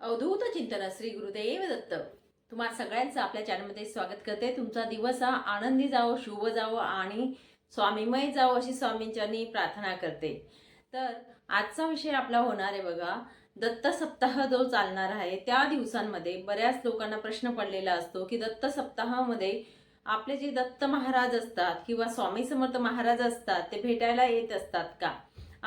अवधूत चिंतन श्री गुरुदेव दत्त. तुम्हा सगळ्यांचं आपल्या चॅनलमध्ये स्वागत करते. तुमचा दिवस हा आनंदी जावो शुभ जावो आणि स्वामीमय जावो अशी स्वामींच्यांनी प्रार्थना करते. तर आजचा विषय आपला होणार आहे बघा. दत्त सप्ताह जो चालणार आहे त्या दिवसांमध्ये बऱ्याच लोकांना प्रश्न पडलेला असतो की दत्त सप्ताहामध्ये आपले जे दत्त महाराज असतात किंवा स्वामी समर्थ महाराज असतात ते भेटायला येत असतात का?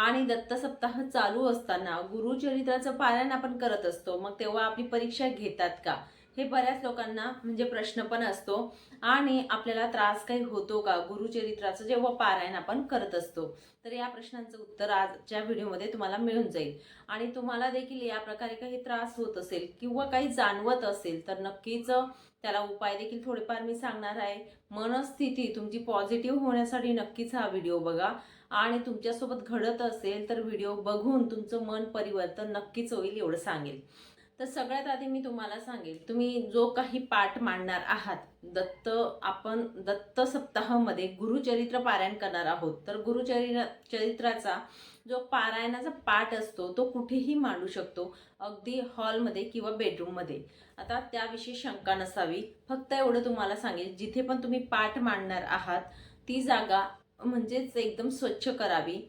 आणि दत्त सप्ताह चालू असताना गुरुचरित्राचं पारायण आपण करत असतो. मग तेव्हा आपली परीक्षा घेतात का? हे बऱ्याच लोकांना म्हणजे प्रश्न पण असतो. आणि आपल्याला त्रास काही होतो का? गुरुचरित्राचं जेव्हा पारायण आपण करत असतो. तर या प्रश्नांचं उत्तर आजच्या व्हिडिओमध्ये तुम्हाला मिळून जाईल. आणि तुम्हाला देखील या प्रकारे काही त्रास होत असेल किंवा काही जाणवत असेल तर नक्कीच त्याला उपाय देखील थोडेफार मी सांगणार आहे. मनस्थिती तुमची पॉझिटिव्ह होण्यासाठी नक्कीच हा व्हिडिओ बघा. आणि तुमच्यासोबत घडत असेल तर व्हिडिओ बघून तुमचं मन परिवर्तन नक्कीच होईल एवढं सांगेल. तर सगळ्यात आधी मी तुम्हाला सांगेल तुम्ही जो काही पाठ मांडणार आहात दत्त आपण दत्त सप्ताहामध्ये गुरुचरित्र पारायण करणार आहोत. तर गुरुचरि चरित्राचा जो पारायणाचा पाठ असतो तो कुठेही मांडू शकतो अगदी हॉलमध्ये किंवा बेडरूममध्ये. आता त्याविषयी शंका नसावी. फक्त एवढं तुम्हाला सांगेल जिथे पण तुम्ही पाठ मांडणार आहात ती जागा म्हणजेच एकदम स्वच्छ करावी.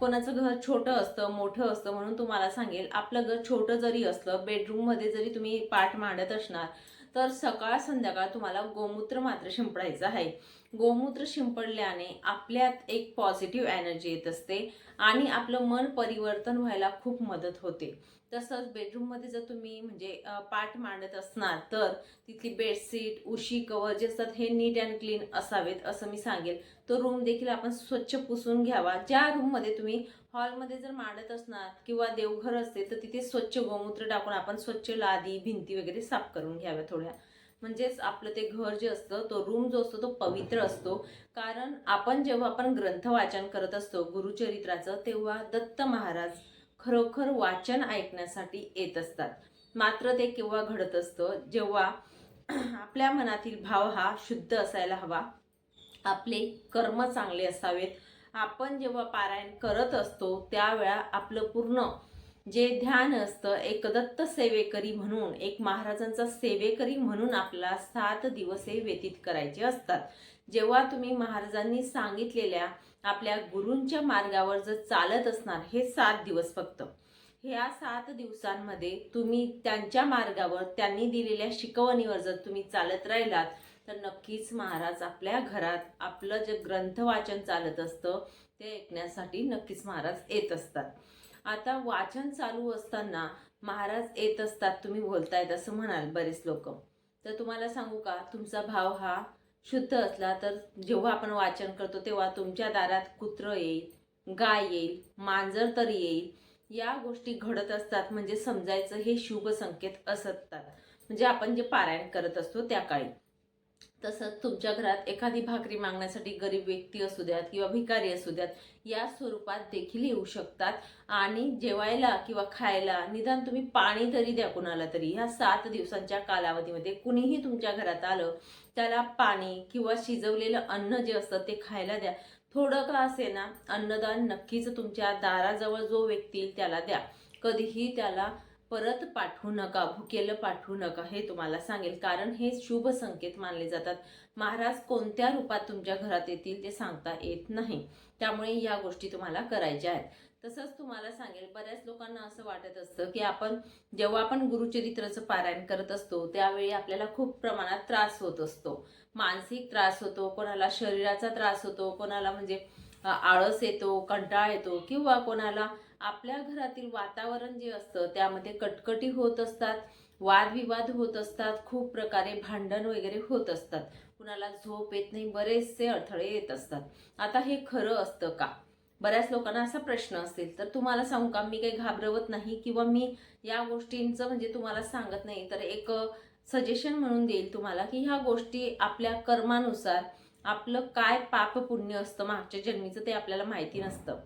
कोणाचं घर छोटं असतं मोठं असतं म्हणून तुम्हाला सांगेल आपलं घर छोटं जरी असलं बेडरूममध्ये जरी तुम्ही पाठ मांडत असणार तर सकाळ संध्याकाळ तुम्हाला गोमूत्र मात्र शिंपडायचं आहे. गोमूत्र शिंपडल्याने आपल्यात एक पॉझिटिव्ह एनर्जी येत असते आणि आपलं मन परिवर्तन व्हायला खूप मदत होते. तसंच बेडरूममध्ये जर तुम्ही म्हणजे पाठ मांडत असणार तर तिथली बेडशीट उशी कवर जे असतात हे नीट अँड क्लीन असावेत असं मी सांगेल. तो रूम देखील आपण स्वच्छ पुसून घ्यावा. ज्या रूममध्ये तुम्ही हॉलमध्ये जर मांडत असणार किंवा देवघर असते तर तिथे स्वच्छ गोमूत्र टाकून आपण स्वच्छ लादी भिंती वगैरे साफ करून घ्याव्या थोड्या. म्हणजेच आपलं ते घर जे असतं तो रूम जो असतो तो पवित्र असतो. कारण आपण जेव्हा आपण ग्रंथ वाचन करत असतो गुरुचरित्राचं तेव्हा दत्त महाराज खरोखर वाचन ऐकण्यासाठी येत असतात. मात्र ते केव्हा घडत असतं? जेव्हा आपल्या मनातील भाव हा शुद्ध असायला हवा. आपले कर्म चांगले असावेत. आपण जेव्हा पारायण करत असतो त्यावेळा आपलं पूर्ण जे ध्यान असतं एक दत्त सेवेकरी म्हणून एक महाराजांचा सेवेकरी म्हणून आपला सात दिवस हे व्यतीत करायचे असतात. जेव्हा तुम्ही महाराजांनी सांगितलेल्या आपल्या गुरूंच्या मार्गावर जर चालत असणार हे सात दिवस फक्त. ह्या सात दिवसांमध्ये तुम्ही त्यांच्या मार्गावर त्यांनी दिलेल्या शिकवणीवर जर तुम्ही चालत राहिलात तर नक्कीच महाराज आपल्या घरात आपलं जे ग्रंथ वाचन चालत असतं ते ऐकण्यासाठी नक्कीच महाराज येत असतात. आता वाचन चालू असताना महाराज येत असतात तुम्ही बोलतायत असं म्हणाल बरेच लोक. तर तुम्हाला सांगू का तुमचा भाव हा शुद्ध असला तर जेव्हा आपण वाचन करतो तेव्हा तुमच्या दारात कुत्र येईल गाय येईल मांजर तरी येईल. या गोष्टी घडत असतात. म्हणजे समजायचं हे शुभ संकेत असतात. म्हणजे आपण जे पारायण करत असतो त्या काळी. तसंच तुमच्या घरात एखादी भाकरी मागण्यासाठी गरीब व्यक्ती असू द्यात किंवा भिकारी असू द्यात या स्वरूपात देखील येऊ शकतात. आणि जेवायला किंवा खायला निदान तुम्ही पाणी तरी द्या कुणाला तरी. ह्या सात दिवसांच्या कालावधीमध्ये कुणीही तुमच्या घरात आलं त्याला पाणी किंवा शिजवलेलं अन्न जे असतं ते खायला द्या. थोडं का असे ना अन्नदान नक्कीच तुमच्या दाराजवळ जो व्यक्ती येईल त्याला द्या. कधीही त्याला परत पाठवू नका भुकेलं पाठवू नका हे तुम्हाला सांगेल. कारण हे शुभ संकेत मानले जातात. महाराज कोणत्या रूपात तुमच्या घरात येतील ते सांगता येत नाही. त्यामुळे या गोष्टी तुम्हाला करायच्या आहेत. तसंच तुम्हाला सांगेल बऱ्याच लोकांना असं वाटत असतं की आपण जेव्हा आपण गुरुचरित्राचं पारायण करत असतो त्यावेळी आपल्याला खूप प्रमाणात त्रास होत असतो. मानसिक त्रास होतो कोणाला शरीराचा त्रास होतो कोणाला म्हणजे आळस येतो कंटाळा येतो किंवा कोणाला आपल्या घरातील वातावरण जे असतं त्यामध्ये कटकटी होत असतात वादविवाद होत असतात खूप प्रकारे भांडण वगैरे होत असतात. कुणाला झोप येत नाही बरेचसे अडथळे येत असतात. आता हे खरं असतं का? बऱ्याच लोकांना असा प्रश्न असेल तर तुम्हाला सांगू का? मी काही घाबरवत नाही किंवा मी या गोष्टींचं म्हणजे तुम्हाला सांगत नाही तर एक सजेशन म्हणून देईल तुम्हाला की ह्या गोष्टी आपल्या कर्मानुसार आपलं काय पाप पुण्य असतं मागच्या जन्मीचं ते आपल्याला माहिती नसतं.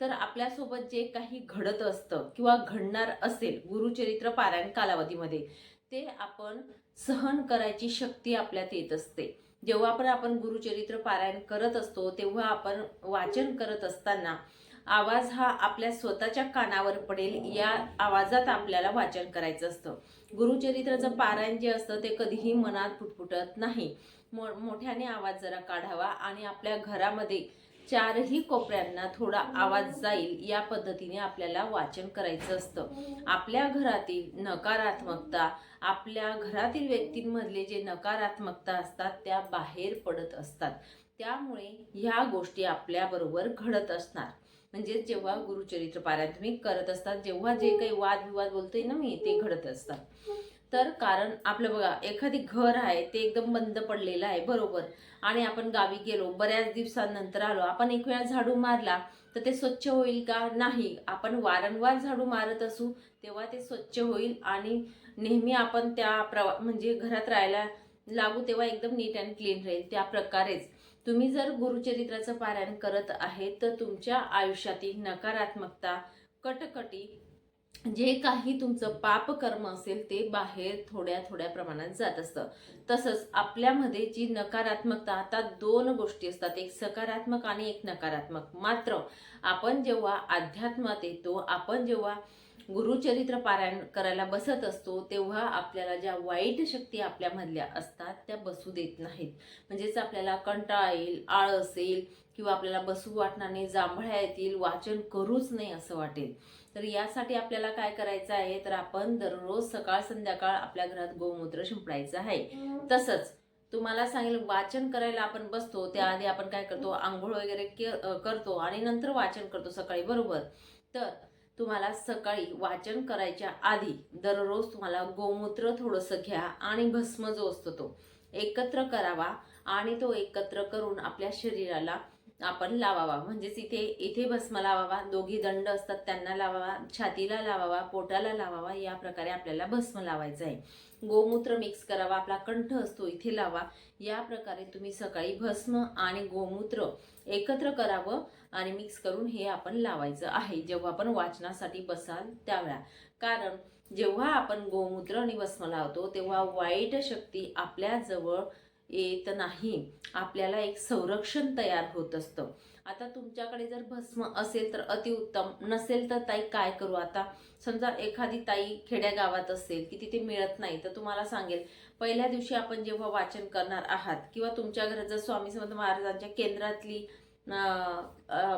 तर आपल्यासोबत जे काही घडत असतं किंवा घडणार असेल गुरुचरित्र पारायण कालावधीमध्ये ते आपण सहन करायची शक्ती आपल्यात येत असते. जेव्हा पण आपण गुरुचरित्र पारायण करत असतो तेव्हा आपण वाचन करत असताना आवाज हा आपल्या स्वतःच्या कानावर पडेल या आवाजात आपल्याला वाचन करायचं असतं. गुरुचरित्राचं पारायण जे असतं ते कधीही मनात फुटफुटत नाही. मो मोठ्याने आवाज जरा काढावा आणि आपल्या घरामध्ये चारही कोपऱ्यांना थोडा आवाज जाईल या पद्धतीने आपल्याला वाचन करायचं असतं. आपल्या घरातील नकारात्मकता आपल्या घरातील व्यक्तींमधले जे नकारात्मकता असतात त्या बाहेर पडत असतात. त्यामुळे ह्या गोष्टी आपल्याबरोबर घडत असणार. म्हणजे जेव्हा गुरुचरित्र पारायण तुम्ही करत असतात जेव्हा जे काही वादविवाद बोलतोय ना मी ते घडत असतात. तर कारण आपलं बघा एखादी घर आहे ते एकदम बंद पडलेलं आहे बरोबर. आणि आपण गावी गेलो बऱ्याच दिवसांनंतर आलो आपण एक वेळा झाडू मारला तर ते स्वच्छ होईल का? नाही. आपण वारंवार झाडू मारत असू तेव्हा ते स्वच्छ होईल आणि नेहमी आपण त्या प्रवा म्हणजे घरात राहायला लागू तेव्हा एकदम नीट अँड क्लीन राहील त्या प्रकारेच. तुम्ही जर गुरुचरित्राचं पारायण करत आहे तर तुमच्या आयुष्यातील नकारात्मकता कटकटी जे काही तुमचं पापकर्म असेल ते बाहेर थोड्या थोड्या प्रमाणात जात असतं. तसंच आपल्यामध्ये जी नकारात्मकता आता दोन गोष्टी असतात. एक सकारात्मक आणि एक नकारात्मक. मात्र आपण जेव्हा अध्यात्मात येतो आपण जेव्हा गुरुचरित्र पारायण करायला बसत असतो तेव्हा आपल्याला ज्या वाईट शक्ती आपल्यामधल्या असतात त्या बसू देत नाहीत. म्हणजेच आपल्याला कंटाळा येईल आळ असेल किंवा आपल्याला बसू वाटणार नाही जांभळ्या येतील वाचन करूच नाही असं वाटेल. तर यासाठी आपल्याला काय करायचं आहे? तर आपण दररोज सकाळ संध्याकाळ आपल्या घरात गोमूत्र शिंपडायचं आहे. तसंच तुम्हाला सांगेल वाचन करायला आपण बसतो त्याआधी आपण काय करतो? आंघोळ वगैरे करतो आणि नंतर वाचन करतो सकाळी बरोबर? तर तुम्हाला सकाळी वाचन करायच्या आधी दररोज तुम्हाला गोमूत्र थोडंसं घ्या आणि भस्म जो असतो तो एकत्र करावा आणि तो एकत्र करून आपल्या शरीराला आपण लावावा. म्हणजेच इथे इथे भस्म लावावा. दोघी दंड असतात त्यांना लावावा छातीला लावावा पोटाला लावावा या प्रकारे आपल्याला भस्म लावायचं आहे. गोमूत्र मिक्स करावा आपला कंठ असतो इथे लावा. या प्रकारे तुम्ही सकाळी भस्म आणि गोमूत्र एकत्र करावं आणि मिक्स करून हे आपण लावायचं आहे. जेव्हा आपण वाचनासाठी बसाल त्यावेळा. कारण जेव्हा आपण गोमूत्र आणि भस्म लावतो तेव्हा वाईट शक्ती आपल्याजवळ येत नाही. आपल्याला एक संरक्षण तयार होत असतं. आता तुमच्याकडे जर भस्म असेल तर अतिउत्तम नसेल तर ताई काय करू आता? समजा एखादी ताई खेड्या गावात असेल की तिथे मिळत नाही तर तुम्हाला सांगेल पहिल्या दिवशी आपण जेव्हा वाचन करणार आहात किंवा तुमच्या घरात जर स्वामी समर्थ महाराजांच्या केंद्रातली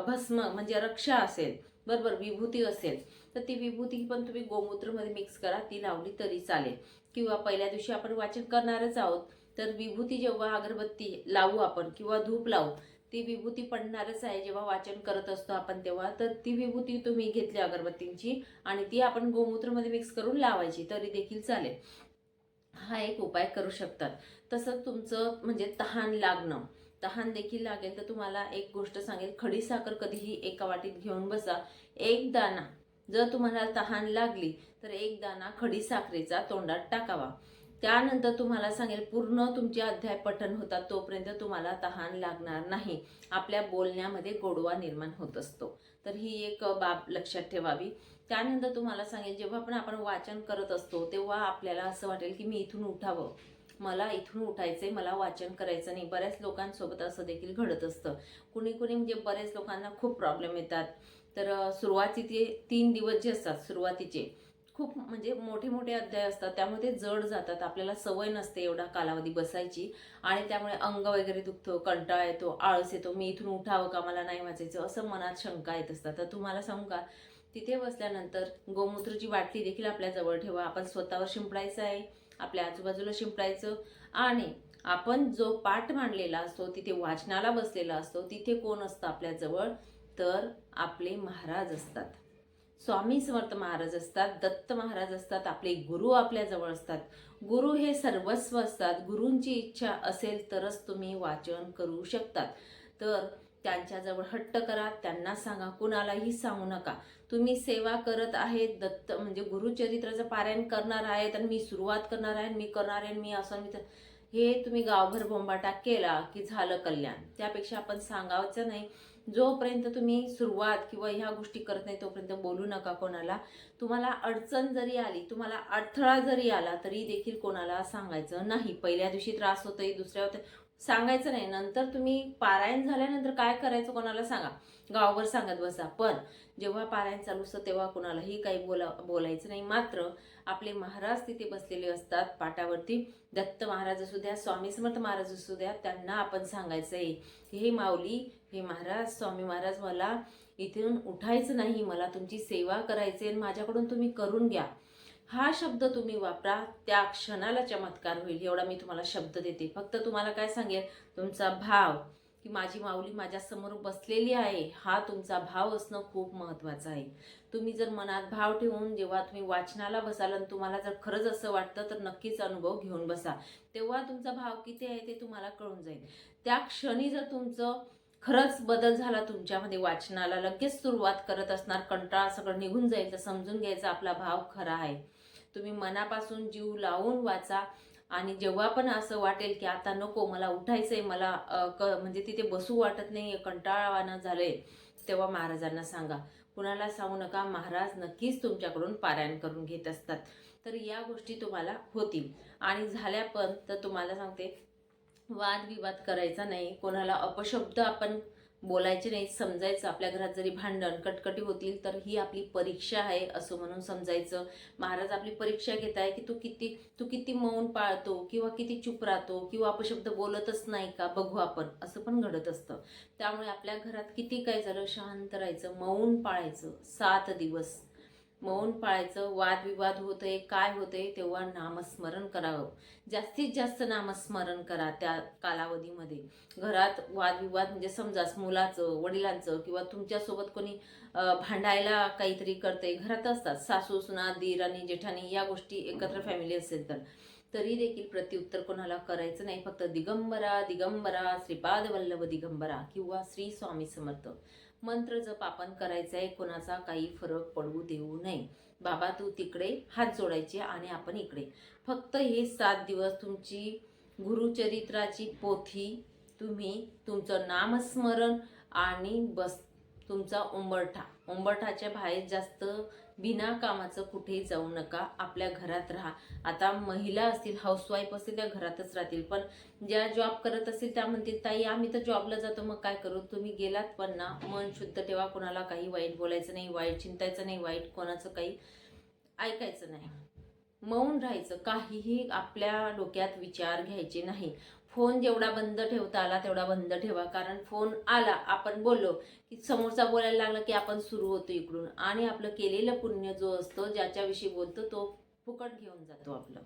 भस्म म्हणजे रक्षा असेल बरोबर विभूती असेल तर ती विभूती पण तुम्ही गोमूत्रमध्ये मिक्स करा ती लावली तरी चालेल. किंवा पहिल्या दिवशी आपण वाचन करणारच आहोत तर विभूती जेव्हा अगरबत्ती लावू आपण किंवा धूप लावू ती विभूती पडणारच आहे जेव्हा वाचन करत असतो आपण तेव्हा तर ती विभूती तुम्ही घेतली अगरबत्तींची आणि ती आपण गोमूत्रमध्ये मिक्स करून लावायची तरी देखील चालेल. हा एक उपाय करू शकतात. तसंच तुमचं म्हणजे तहान लागणं. तहान देखील लागेल तर तुम्हाला एक गोष्ट सांगेल खडी साखर कधीही एका वाटीत घेऊन बसा. एक दाना जर तुम्हाला तहान लागली तर एक दाना खडी साखरेचा तोंडात टाकावा. त्यानंतर तुम्हाला सांगेल पूर्ण तुमचे अध्याय पठण होतात तोपर्यंत तुम्हाला तहान लागणार नाही. आपल्या बोलण्यामध्ये गोडवा निर्माण होत असतो. तर ही एक बाब लक्षात ठेवावी. त्यानंतर तुम्हाला सांगेल जेव्हा पण आपण वाचन करत असतो तेव्हा आपल्याला असं वाटेल की मी इथून उठावं. मला इथून उठायचंय मला वाचन करायचं नाही. बऱ्याच लोकांसोबत असं देखील घडत असतं. कुणी कुणी म्हणजे बऱ्याच लोकांना खूप प्रॉब्लेम येतात. तर सुरुवातीचे तीन दिवस जे असतात सुरुवातीचे खूप म्हणजे मोठे मोठे अध्याय असतात त्यामुळे ते जड जातात आपल्याला सवय नसते एवढा कालावधी बसायची आणि त्यामुळे अंग वगैरे दुखतो कंटाळा येतो आळस येतो मी इथून उठावं का मला नाही वाचायचं असं मनात शंका येत असतात. तर तुम्हाला सांगू का तिथे बसल्यानंतर गोमूत्रची बाटली देखील आपल्या जवळ ठेवा. आपण स्वतःवर शिंपडायचं आहे आपल्या आजूबाजूला शिंपडायचं आणि आपण जो पाठ मांडलेला असतो तिथे वाचनाला बसलेला असतो तिथे कोण असतं आपल्याजवळ तर आपले महाराज असतात. स्वामी समर्थ महाराज असतात दत्त महाराज असतात आपले गुरु आपल्याजवळ असतात. गुरु हे सर्वस्व असतात. गुरूंची इच्छा असेल तरच तुम्ही वाचन करू शकतात. तर त्यांच्याजवळ हट्ट करा त्यांना सांगा कुणालाही सांगू नका. तुम्ही सेवा करत आहेत दत्त म्हणजे गुरुचरित्राचं पारायण करणार आहे तर मी सुरुवात करणार आहे मी करणार आहे मी असं मी तर हे तुम्ही गावभर बोंबाटा केला की झालं कल्याण. त्यापेक्षा आपण सांगायचं नाही. जोपर्यंत तुम्ही सुरुवात किंवा ह्या गोष्टी करत नाही तोपर्यंत बोलू नका कोणाला. तुम्हाला अडचण जरी आली तुम्हाला अडथळा जरी आला तरी देखील कोणाला सांगायचं नाही. पहिल्या दिवशी त्रास होतोय दुसऱ्या होतोय सांगायचं नाही. नंतर तुम्ही पारायण झाल्यानंतर काय करायचं कोणाला सांगा. गावावर सांगत बसा. पण जेव्हा पारायण चालू असतं तेव्हा कोणालाही काही बोला बोलायचं नाही. मात्र आपले महाराज तिथे बसलेले असतात पाटावरती. दत्त महाराज असू द्या स्वामी समर्थ महाराज असू द्या त्यांना आपण सांगायचं आहे हे माऊली हे महाराज स्वामी महाराज मला इथून उठायचं नाही मला तुमची सेवा करायची आणि माझ्याकडून तुम्ही करून घ्या. हा शब्द तुम्ही वापरा त्या क्षणाला चमत्कार होईल एवढा मी तुम्हाला शब्द देते. फक्त तुम्हाला काय सांगेल तुमचा भाव की माझी माऊली माझ्यासमोर बसलेली आहे हा तुमचा भाव असणं खूप महत्त्वाचं आहे. तुम्ही जर मनात भाव ठेवून जेव्हा तुम्ही वाचनाला बसाल आणि तुम्हाला जर खरंच असं वाटतं तर नक्कीच अनुभव घेऊन बसा. तेव्हा तुमचा भाव किती आहे ते तुम्हाला कळून जाईल. त्या क्षणी जर तुमचं खरंच बदल झाला तुमच्यामध्ये वाचनाला. लगेच सुरुवात करत असणार कंटाळा सगळं निघून जायचं समजून घ्यायचा आपला भाव खरा आहे. तुम्ही मनापासून जीव लावून वाचा आणि जेव्हा पण असं वाटेल की आता नको मला उठायचं आहे मला क म्हणजे तिथे बसू वाटत नाही कंटाळावानं झालं आहे तेव्हा महाराजांना सांगा. कुणाला सांगू नका महाराज नक्कीच तुमच्याकडून पारायण करून घेत असतात. तर या गोष्टी तुम्हाला होतील. आणि झाल्या पण तर तुम्हाला सांगते वादविवाद करायचा नाही कोणाला अपशब्द आपण बोलायचे नाही समजायचं आपल्या घरात जरी भांडण कटकटी होतील तर ही आपली परीक्षा आहे असं म्हणून समजायचं. महाराज आपली परीक्षा घेत आहे की तू किती तू किती मौन पाळतो किंवा किती चुप राहतो किंवा अपशब्द बोलतच नाही का? बघू आपण. असं पण घडत असतं. त्यामुळे आपल्या घरात किती काय झालं शांत राहायचं मौन पाळायचं. सात दिवस. मौन पाळायचं वादविवाद होतंय काय होतंय तेव्हा नामस्मरण करावं. जास्तीत जास्त नामस्मरण करा त्या कालावधीमध्ये. घरात वादविवाद म्हणजे समजा मुलाचं वडिलांचं किंवा तुमच्यासोबत कोणी भांडायला काहीतरी करते घरात असतात. सासू सुना दीर आणि जेठाणी या गोष्टी एकत्र फॅमिली असेल तर. तरी देखील प्रत्युत्तर कोणाला करायचं नाही. फक्त दिगंबरा दिगंबरा श्रीपाद वल्लभ दिगंबरा किंवा श्री स्वामी समर्थ. मंत्र जप आपण करायचा आहे कोणाचा काही फरक पडू देऊ नये. बाबा तू तिकडे हात जोडायचे आणि आपण इकडे. फक्त हे सात दिवस तुमची गुरुचरित्राची पोथी तुम्ही तुमचं नामस्मरण आणि बस तुमचा उंबरठा. उंबरठाच्या बाहेर जास्त बिना कामाचं कुठेही जाऊ नका. आपल्या घरात राहा. आता महिला असतील हाऊसवाईफ असतील त्या घरातच राहतील. पण ज्या जॉब करत असतील त्या म्हणतील ताई आम्ही तर जॉबला जातो मग काय करू? तुम्ही गेलात पण ना मन शुद्ध ठेवा. कोणाला काही वाईट बोलायचं नाही वाईट चिंतायचं नाही वाईट कोणाचं काही ऐकायचं नाही. मौन राहायचं. काहीही आपल्या डोक्यात विचार घ्यायचे नाही. फोन जेवढा बंद ठेवता आला तेवढा बंद ठेवा. कारण फोन आला आपण बोललो की समोरचा बोलायला लागला की आपण सुरू होतो इकडून. आणि आपलं केलेलं पुण्य जो असतो ज्याच्याविषयी बोलतो तो फुकट घेऊन जातो आपलं.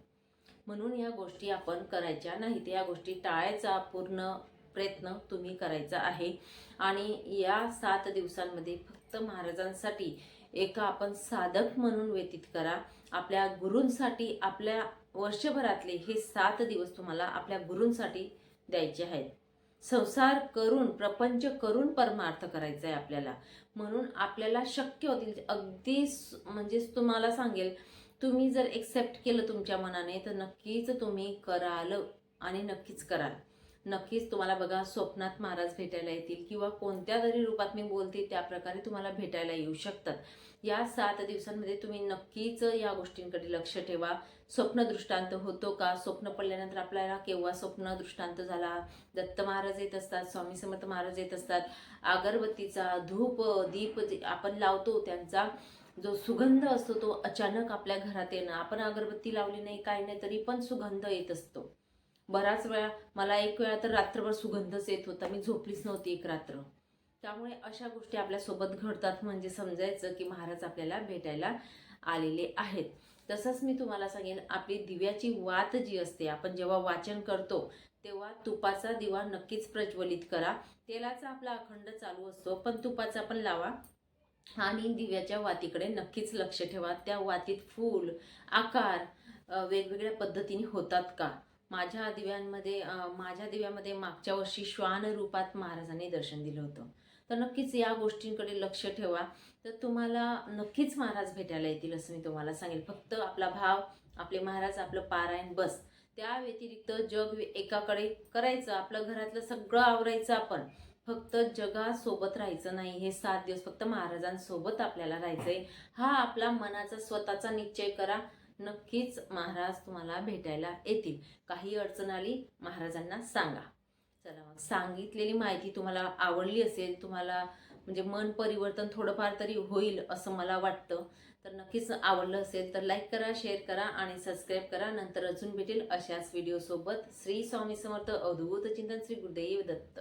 म्हणून या गोष्टी आपण करायच्या नाहीत. या गोष्टी टाळायचा पूर्ण प्रयत्न तुम्ही करायचा आहे. आणि या सात दिवसांमध्ये फक्त महाराजांसाठी एका आपण साधक म्हणून व्यतीत करा. आपल्या गुरूंसाठी आपल्या वर्षभरातले हे सात दिवस तुम्हाला आपल्या गुरूंसाठी द्यायचे आहेत. संसार करून प्रपंच करून परमार्थ करायचा आहे आपल्याला. म्हणून आपल्याला शक्य होतील. अगदी म्हणजेच तुम्हाला सांगेल तुम्ही जर एक्सेप्ट केलं तुमच्या मनाने तर नक्कीच तुम्ही कराल आणि नक्कीच कराल. नक्कीच तुम्हाला बघा स्वप्नात महाराज भेटायला येतील किंवा कोणत्या तरी रूपात मी बोलते त्याप्रकारे तुम्हाला भेटायला येऊ शकतात. या सात दिवसांमध्ये तुम्ही नक्कीच या गोष्टींकडे लक्ष ठेवा. स्वप्न दृष्टांत होतो का? स्वप्न पडल्यानंतर आपल्याला केव्हा स्वप्न दृष्टांत झाला? दत्त महाराज येत असतात स्वामी समर्थ महाराज येत असतात. अगरबत्तीचा धूप दीप जे आपण लावतो त्यांचा जो सुगंध असतो तो अचानक आपल्या घरात येणं. आपण अगरबत्ती लावली नाही काही नाही तरी पण सुगंध येत असतो. बराच वेळा मला एक वेळा तर रात्रभर सुगंधच येत होता. मी झोपलीच नव्हती एक रात्र. त्यामुळे अशा गोष्टी आपल्यासोबत घडतात. म्हणजे समजायचं की महाराज आपल्याला भेटायला आलेले आहेत. तसंच मी तुम्हाला सांगेन आपली दिव्याची वात जी असते आपण जेव्हा वाचन करतो तेव्हा तुपाचा दिवा नक्कीच प्रज्वलित करा. तेलाचा आपला अखंड चालू असतो पण तुपाचा पण लावा. आणि दिव्याच्या वातीकडे नक्कीच लक्ष ठेवा. त्या वातीत फूल आकार वेगवेगळ्या पद्धतीने होतात का? माझ्या दिव्यांमध्ये माझ्या दिव्यामध्ये मागच्या वर्षी श्वान रूपात महाराजांनी दर्शन दिलं होतं. तर नक्कीच या गोष्टींकडे लक्ष ठेवा. तर तुम्हाला नक्कीच महाराज भेटायला येतील असं मी तुम्हाला सांगेल. फक्त आपला भाव आपले महाराज आपलं पारायण बस. त्या व्यतिरिक्त जग एकाकडे करायचं आपलं घरातलं सगळं आवरायचं आपण. फक्त जगासोबत राहायचं नाही हे सात दिवस फक्त महाराजांसोबत आपल्याला राहायचंय. हा आपला मनाचा स्वतःचा निश्चय करा. नक्कीच महाराज तुम्हाला भेटायला येतील. काही अडचण आली महाराजांना सांगा. चला मग सांगितलेली माहिती तुम्हाला आवडली असेल तुम्हाला म्हणजे मन परिवर्तन थोडंफार तरी होईल असं मला वाटतं. तर नक्कीच आवडलं असेल तर लाईक करा शेअर करा आणि सबस्क्राईब करा. नंतर अजून भेटेल अशाच व्हिडिओसोबत श्री स्वामी समर्थ अवधूत चिंतन श्री गुरुदेव दत्त.